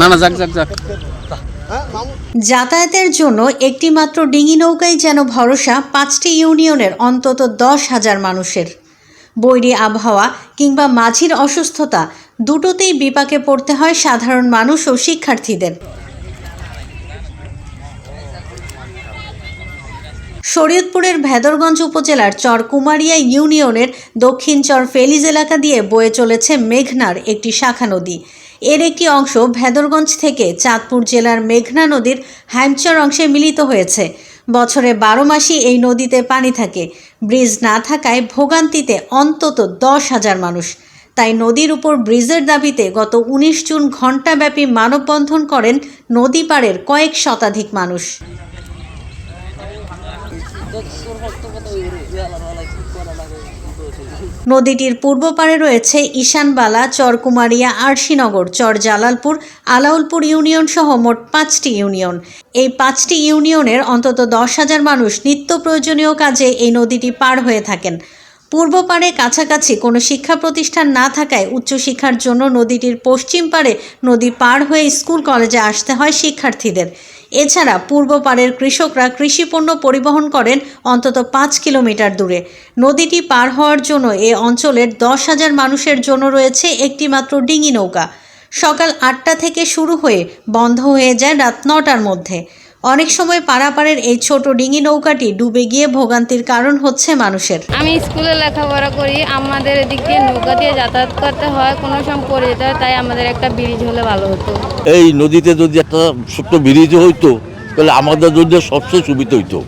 না না যাক যাক যাক। যাতায়াতের জন্য একটি মাত্র ডিঙি নৌকাই যেন ভরসা পাঁচটি ইউনিয়নের অন্তত দশ হাজার মানুষের। বৈরী আবহাওয়া কিংবা মাঝির অসুস্থতা দুটোতেই বিপাকে পড়তে হয় সাধারণ মানুষ ও শিক্ষার্থীদের। শরীয়তপুরের ভেদরগঞ্জ উপজেলার চর কুমারিয়া ইউনিয়নের দক্ষিণ চর ফেলিজ এলাকা দিয়ে বয়ে চলেছে মেঘনার একটি শাখা নদী। এর একটি অংশ ভেদরগঞ্জ থেকে চাঁদপুর জেলার মেঘনা নদীর হ্যামচর অংশে মিলিত হয়েছে। বছরে বারো মাসই এই নদীতে পানি থাকে। ব্রিজ না থাকায় ভোগান্তিতে অন্তত দশ হাজার মানুষ। তাই নদীর উপর ব্রিজের দাবিতে গত উনিশ জুন ঘণ্টাব্যাপী মানববন্ধন করেন নদী পাড়ের কয়েক শতাধিক মানুষ। নদীটির পূর্ব পাড়ে রয়েছে ঈশানবালা, চরকুমারিয়া, আরশিনগর চর জালালপুর আলাউলপুর ইউনিয়ন সহ মোট পাঁচটি ইউনিয়ন। এই পাঁচটি ইউনিয়নের অন্তত দশ হাজার মানুষ নিত্য প্রয়োজনীয় কাজে এই নদীটি পার হয়ে থাকেন। পূর্ব পাড়ে কাছাকাছি কোনো শিক্ষা প্রতিষ্ঠান না থাকায় উচ্চশিক্ষার জন্য নদীটির পশ্চিম পারে নদী পার হয়ে স্কুল, কলেজে আসতে হয় শিক্ষার্থীদের। এছাড়া পূর্ব পারের কৃষকরা কৃষিপণ্য পরিবহন করেন অন্তত পাঁচ কিলোমিটার দূরে। নদীটি পার হওয়ার জন্য এ অঞ্চলের দশ হাজার মানুষের জন্য রয়েছে একটিমাত্র ডিঙি নৌকা। সকাল আটটা থেকে শুরু হয়ে বন্ধ হয়ে যায় রাত নটার মধ্যে। অনেক সময় পারাপারের এই ছোট ডিঙি নৌকাটি ডুবে গিয়ে ভোগান্তির কারণ হচ্ছে মানুষের। আমি স্কুলে লেখাপড়া করি আমাদের এদিক দিয়ে নৌকা দিয়ে যাতায়াত করতে হয় কোনো সময় পড়ে যেতে হয় তাই আমাদের একটা ব্রিজ হলে ভালো হতো। এই নদীতে যদি একটা ছোট্ট ব্রিজ হইতো তাহলে আমাদের জন্য সবচেয়ে সুবিধা হইতো।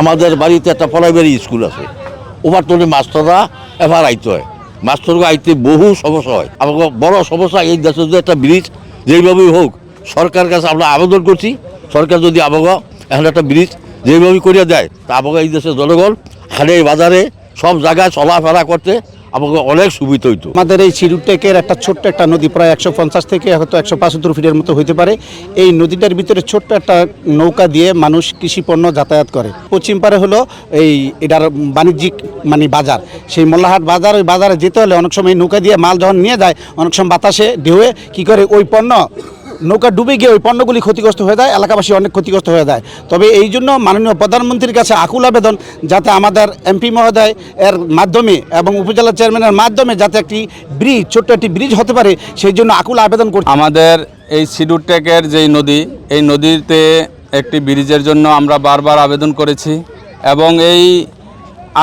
আমাদের বাড়িতে একটা প্রাইমারি স্কুল আছে ওভার তোলে মাস্টাররা এবার আইতে হয়। মাস্টারকে আইতে বহু সমস্যা হয়। আমাকে বড় সমস্যা এই দেশে যদি একটা ব্রিজ যেইভাবেই হোক সরকার কাছে আমরা আবেদন করছি সরকার যদি আমাকে এখন একটা ব্রিজ যেইভাবে করিয়া দেয়, তা আমাকে এই দেশের জনগণ হাটে, বাজারে সব জায়গায় চলাফেরা করতে আমাকে অনেক সুবিধা হইতো। আমাদের এই চিরুটেকের একটা ছোট্ট একটা নদী, প্রায় একশো পঞ্চাশ থেকে হয়তো একশো পঁচাত্তর ফিটের মতো হইতে পারে। এই নদীটার ভিতরে ছোট্ট একটা নৌকা দিয়ে মানুষ কৃষি পণ্য যাতায়াত করে। পশ্চিম পারে হলো এই এটার বাণিজ্যিক মানে বাজার। সেই মোল্লাহাট বাজার, ওই বাজারে যেতে হলে অনেক সময় নৌকা দিয়ে মাল যখন নিয়ে যায়, অনেক সময় বাতাসে ঢেউয়ে কী করে ওই পণ্য নৌকা ডুবে গিয়ে ওই পণ্যগুলি ক্ষতিগ্রস্ত হয়ে যায়, এলাকাবাসী অনেক ক্ষতিগ্রস্ত হয়ে যায়। তবে এই জন্য মাননীয় প্রধানমন্ত্রীর কাছে আকুল আবেদন যাতে আমাদের এমপি মহোদয় এর মাধ্যমে এবং উপজেলা চেয়ারম্যানের মাধ্যমে যাতে একটি ব্রিজ, ছোট্ট একটি ব্রিজ হতে পারে, সেই জন্য আকুল আবেদন করছি। আমাদের এই সিডুরটেকের যেই নদী, এই নদীতে একটি ব্রিজের জন্য আমরা বারবার আবেদন করেছি এবং এই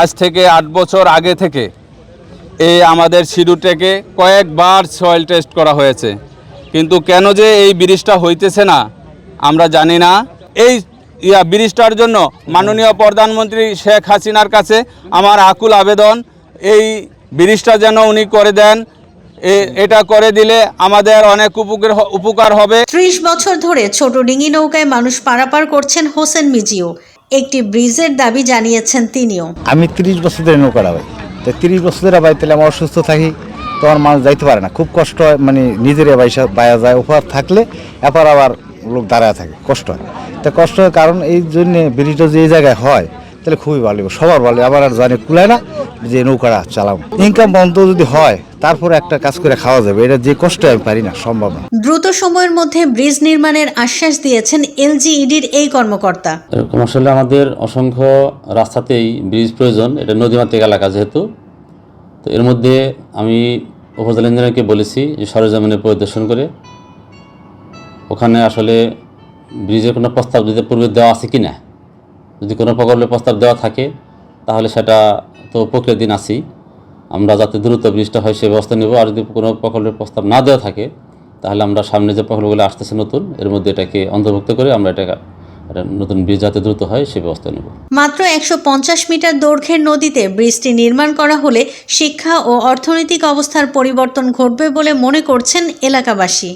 আজ থেকে আট বছর আগে থেকে এই আমাদের সিডুরটেকে কয়েকবার সয়েল টেস্ট করা হয়েছে। কিন্তু কেন যে এই ব্রিজটা হইতেছে না আমরা জানি না। এই ইয়া ব্রিজটার জন্য মাননীয় প্রধানমন্ত্রী শেখ হাসিনার কাছে আমার আকুল আবেদন এই ব্রিজটা যেন উনি করে দেন এ- এটা করে দিলে আমাদের অনেক উপকার উপকার হবে। ত্রিশ বছর ধরে ছোট ডিঙি নৌকায় মানুষ পারাপার করছেন হোসেন মিজিও। একটি ব্রিজের দাবি জানিয়েছেন তিনিও। আমি ত্রিশ বছর ধরে নৌকা ডাবাই তো তিরিশ বছর ধরে বাই তাহলে আমার অসুস্থ থাকি। তোমার মানুষ যাইতে পারে না। খুব কষ্ট হয় মানে নিজের বাইসা বায়া যায় ওপার থাকলে এপার আবার লোক দাঁড়ায় থাকে কষ্ট হয়। তা কষ্ট হয় কারণ এই জন্য ব্রিজটা যে এই জায়গায় হয় তাহলে খুবই ভালো লাগবে। সবার ভালো আবার আর জানি কুলায় না যে নৌকাটা চালাম ইনকাম বন্ধ যদি হয় তারপরে একটা কাজ করে খাওয়া যাবে। এটা যে কষ্ট আমি পারি না সম্ভব না। দ্রুত সময়ের মধ্যে ব্রিজ নির্মাণের আশ্বাস দিয়েছেন এলজিইডির এই কর্মকর্তা। এরকম আসলে আমাদের অসংখ্য রাস্তাতেই ব্রিজ প্রয়োজন। এটা নদীমাতৃক এলাকা যেহেতু। তো এর মধ্যে আমি উপজেলা ইঞ্জিনিয়ারকে বলেছি যে সরজমিনে পরিদর্শন করে ওখানে আসলে ব্রিজের কোনো প্রস্তাব যদি পূর্বে দেওয়া আছে কি না? যদি কোনো প্রকল্পের প্রস্তাব দেওয়া থাকে, তাহলে সেটা তো প্রক্রিয়া দিন আসি আমরা যাতে দ্রুত ব্রিজটা হয় সে ব্যবস্থা নেব, আর যদি কোনো প্রকল্পের প্রস্তাব না দেওয়া থাকে, তাহলে আমরা সামনে যে প্রকল্পগুলো আসতেছে নতুন, এর মধ্যে এটাকে অন্তর্ভুক্ত করে আমরা এটা নতুন ব্রিজ যাতে দ্রুত হয়, সে ব্যবস্থা নেব। মাত্র একশো পঞ্চাশ মিটার দৈর্ঘ্যের নদীতে ব্রিজটি নির্মাণ করা হলে শিক্ষা ও অর্থনৈতিক অবস্থার পরিবর্তন ঘটবে বলে মনে করছেন এলাকাবাসী।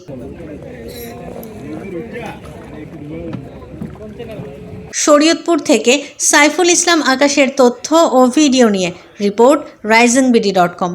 শরীয়তপুর থেকে সাইফুল ইসলাম আকাশের তথ্য ও ভিডিও নিয়ে report Rising BD dot com.